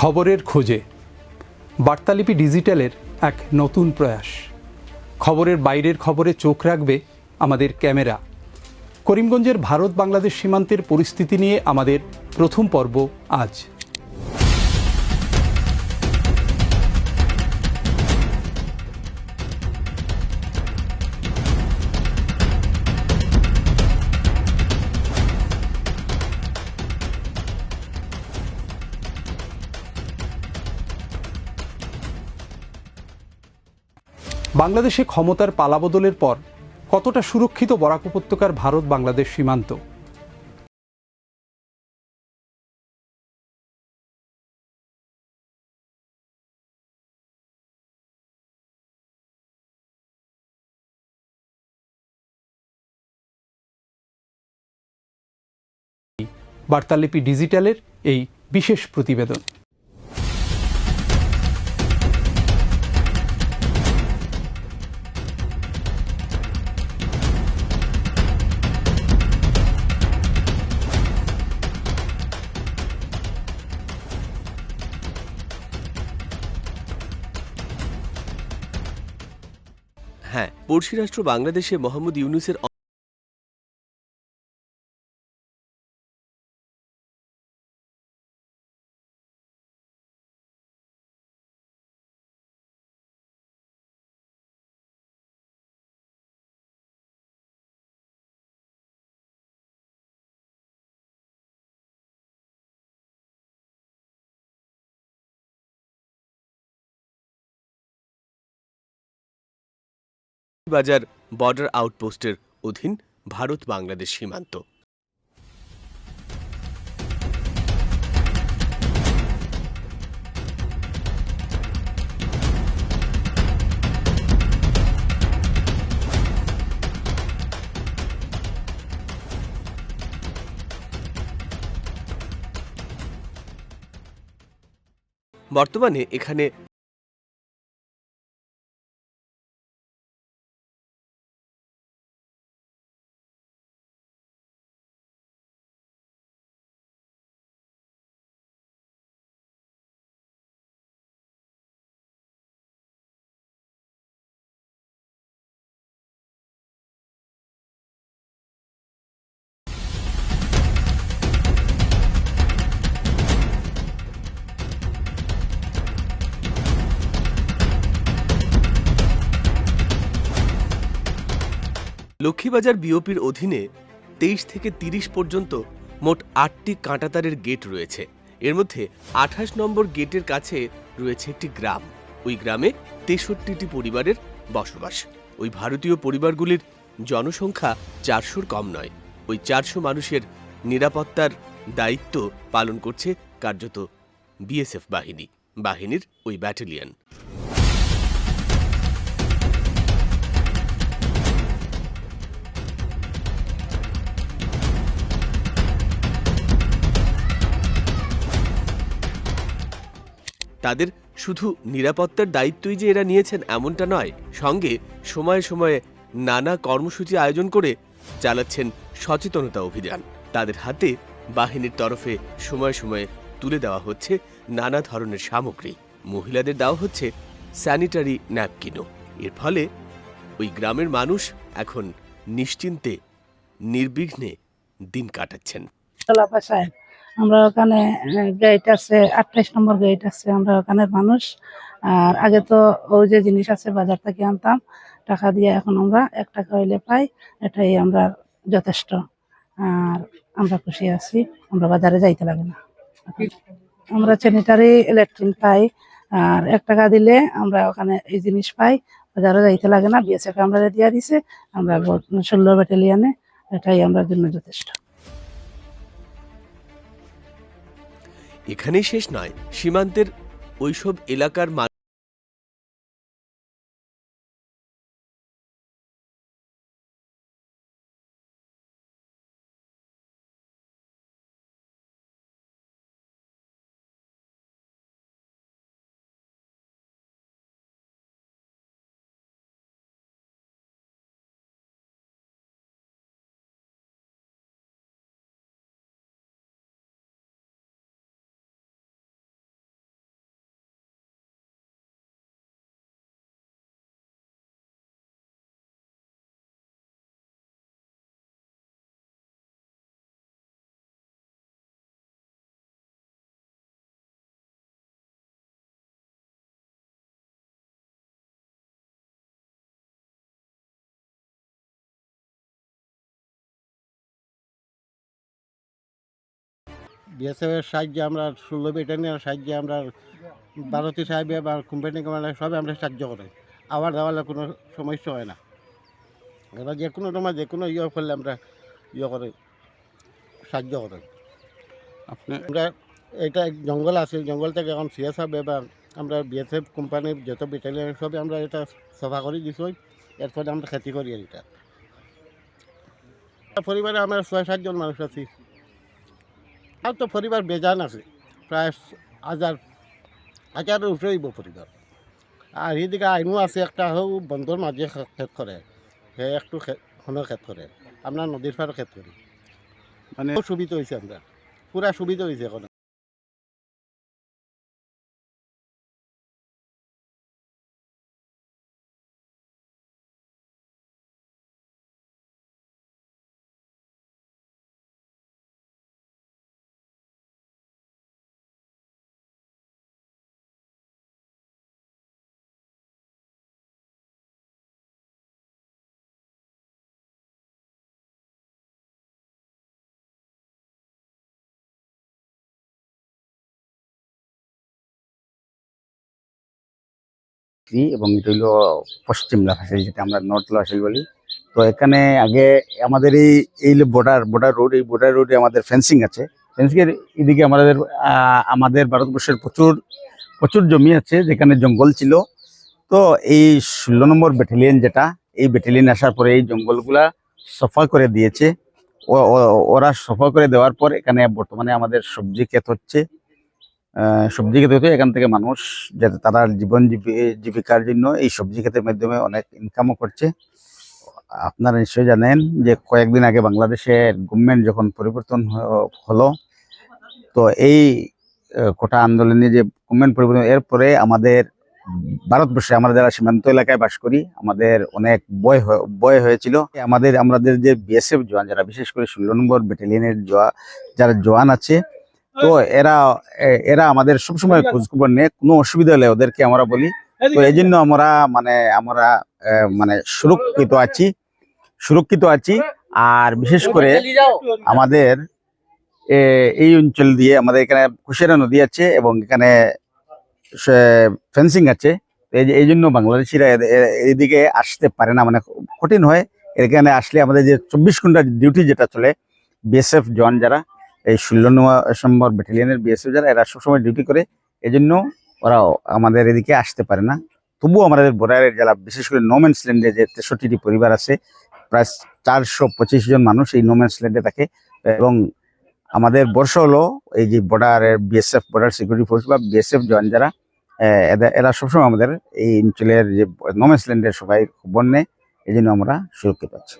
খবরের খোঁজে। বার্তালিপি ডিজিটালের এক নতুন প্রয়াস। খবরের বাইরের খবরে চোখ রাখবে আমাদের ক্যামেরা। করিমগঞ্জের ভারত বাংলাদেশ সীমান্তের পরিস্থিতি নিয়ে আমাদের প্রথম পর্ব আজ। বাংলাদেশে ক্ষমতার পালাবদলের পর কতটা সুরক্ষিত বরাক উপত্যকার ভারত বাংলাদেশ সীমান্ত? বার্তালিপি ডিজিটালের এই বিশেষ প্রতিবেদন। পড়শি রাষ্ট্র বাংলাদেশে মোহাম্মদ ইউনুসের বাজার বর্ডার আউটপোস্টের অধীন ভারত বাংলাদেশ সীমান্ত। বর্তমানে এখানে লক্ষ্মীবাজার বিওপির অধীনে তেইশ থেকে তিরিশ পর্যন্ত মোট আটটি কাঁটাতারের গেট রয়েছে। এর মধ্যে আঠাশ নম্বর গেটের কাছে রয়েছে একটি গ্রাম। ওই গ্রামে তেষট্টিটি পরিবারের বসবাস। ওই ভারতীয় পরিবারগুলির জনসংখ্যা চারশোর কম নয়। ওই চারশো মানুষের নিরাপত্তার দায়িত্ব পালন করছে কার্যত বিএসএফ বাহিনী, বাহিনীর ওই ব্যাটালিয়ন। তাদের শুধু নিরাপত্তার দায়িত্বই যে এরা নিয়েছেন এমনটা নয়, সঙ্গে সময়ে সময়ে নানা কর্মসূচি আয়োজন করে চালাচ্ছেন সচেতনতা অভিযান। তাদের হাতে বাহিনীর তরফে সময়ে সময়ে তুলে দেওয়া হচ্ছে নানা ধরনের সামগ্রী। মহিলাদের দেওয়া হচ্ছে স্যানিটারি ন্যাপকিনও। এর ফলে ওই গ্রামের মানুষ এখন নিশ্চিন্তে, নির্বিঘ্নে দিন কাটাচ্ছেন। আমরা ওখানে গেট আছে আঠাইশ নম্বর গেট আছে, আমরা ওখানে মানুষ। আর আগে তো ওই যে জিনিস আছে, বাজার থেকে আনতাম, টাকা দিয়ে এখন আমরা এক টাকা হইলে পাই, এটাই আমরা যথেষ্ট। আর আমরা খুশি আছি, আমরা বাজারে যাইতে লাগে না। আমরা স্যানিটারি ইলেকট্রিন পাই, আর এক টাকা দিলে আমরা ওখানে এই জিনিস পাই, বাজারে যাইতে লাগে না বিএসএফ আমরা দিয়ে দিছে, আমরা ষোলো ব্যাটালিয়ানে, এটাই আমরা জন্য যথেষ্ট। এখানেই শেষ নয় সীমান্তের ওইসব এলাকার বিএসএফের সাহায্যে আমরা ষোলো ব্যাটালিয়নের সাহায্যে আমরা ভারতী সাহেব বা কোম্পানি কমান্ডার সবে আমরা সাহায্য করে। আবার দেওয়ালে কোনো সমস্যা হয় না। এবার যে কোনো তোমার যে কোনো ইয়ে করলে আমরা ইয়ে করে সাহায্য করে। আপনি আমরা এটা জঙ্গল আছে জঙ্গল থেকে এখন সিএস হবে বা আমরা বিএসএফ কোম্পানির যত ব্যাটালিয়ন সবে আমরা এটা সফা করে দিছি এরপরে আমরা খেতি করি এটা। পরিবারে আমরা ছয় সাতজন মানুষ আছি। আর তো পরিবার বেজান আছে। প্রায় হাজার হাজারের উঠেইব পরিবার। আর এদিকে আইনও আছে একটা হোক বন্ধর মাঝে খেত করে সে একটু হনো খেত করে আমরা নদীর পাড়ে খেত করি মানে সুবিধা হয়েছে আমরা পুরা সুবিধা হয়েছে এখন ফ্রি এবং এটা হইল পশ্চিম লাফাশাল যেটা আমরা নর্থ লাফাশাল বলি। তো এখানে আগে আমাদের এই এই বর্ডার বর্ডার রোড এই বর্ডার রোডে আমাদের ফেন্সিং আছে। ফেন্সিং এর এদিকে আমাদের আমাদের ভারতবর্ষের প্রচুর প্রচুর জমি আছে, যেখানে জঙ্গল ছিল। তো এই ষোলো নম্বর ব্যাটালিয়ন যেটা, এই ব্যাটালিয়ন আসার পরে এই জঙ্গলগুলা সফা করে দিয়েছে। ওরা সফা করে দেওয়ার পর এখানে বর্তমানে আমাদের সবজি ক্ষেত হচ্ছে। সবজি খেতে হতো, এখান থেকে মানুষ যাতে তারা জীবন জীবি- জীবিকার জন্য এই সবজি ক্ষেতের মাধ্যমে অনেক ইনকামও করছে। আপনারা নিশ্চয়ই জানেন যে কয়েকদিন আগে বাংলাদেশের গভর্নমেন্ট যখন পরিবর্তন হলো, তো এই কোটা আন্দোলনে যে গভর্নমেন্ট পরিবর্তন, এরপরে আমাদের ভারতবর্ষে আমরা যারা সীমান্ত এলাকায় বাস করি, আমাদের অনেক বয় বয় হয়েছিল। আমাদের আমাদের যে বিএসএফ জোয়ান যারা, বিশেষ করে ষোলো নম্বর ব্যাটালিয়নের জওয়া- যারা জোয়ান আছে তো এরা এরা আমাদের সবসময় খোঁজখবর নেয় কোনো অসুবিধা হলে ওদেরকে আমরা বলি। তো এই জন্য আমরা মানে আমরা মানে সুরক্ষিত আছি সুরক্ষিত আছি। আর বিশেষ করে আমাদের এই অঞ্চল দিয়ে আমাদের এখানে কুশিয়ারা নদী আছে এবং এখানে ফেন্সিং আছে। এই জন্য বাংলাদেশিরা এ- এ- আসতে পারে না মানে কঠিন হয়। এখানে আসলে আমাদের যে চব্বিশ ঘণ্টা ডিউটি যেটা চলে বিএসএফ জওয়ান যারা এই ষোলো নম্বর ব্যাটালিয়নের বিএসএফ যারা, এরা সবসময় ডিউটি করে। এই জন্য ওরা আমাদের এদিকে আসতে পারে না। তবুও আমাদের বর্ডারের জেলা বিশেষ করে নোম্যান্স ল্যান্ডে যে তেষট্টিটি পরিবার আছে, প্রায় চারশো পঁচিশ জন মানুষ এই নোম্যান্স ল্যান্ডে থাকে। এবং আমাদের বর্ষ হলো এই যে বর্ডারের বিএসএফ বর্ডার সিকিউরিটি ফোর্স বা বিএসএফ জওয়ান যারা এরা সবসময় আমাদের এই অঞ্চলের যে নোম্যান্স ল্যান্ডের সবাই খবর নেয় এই জন্য আমরা সুরক্ষিত আছি।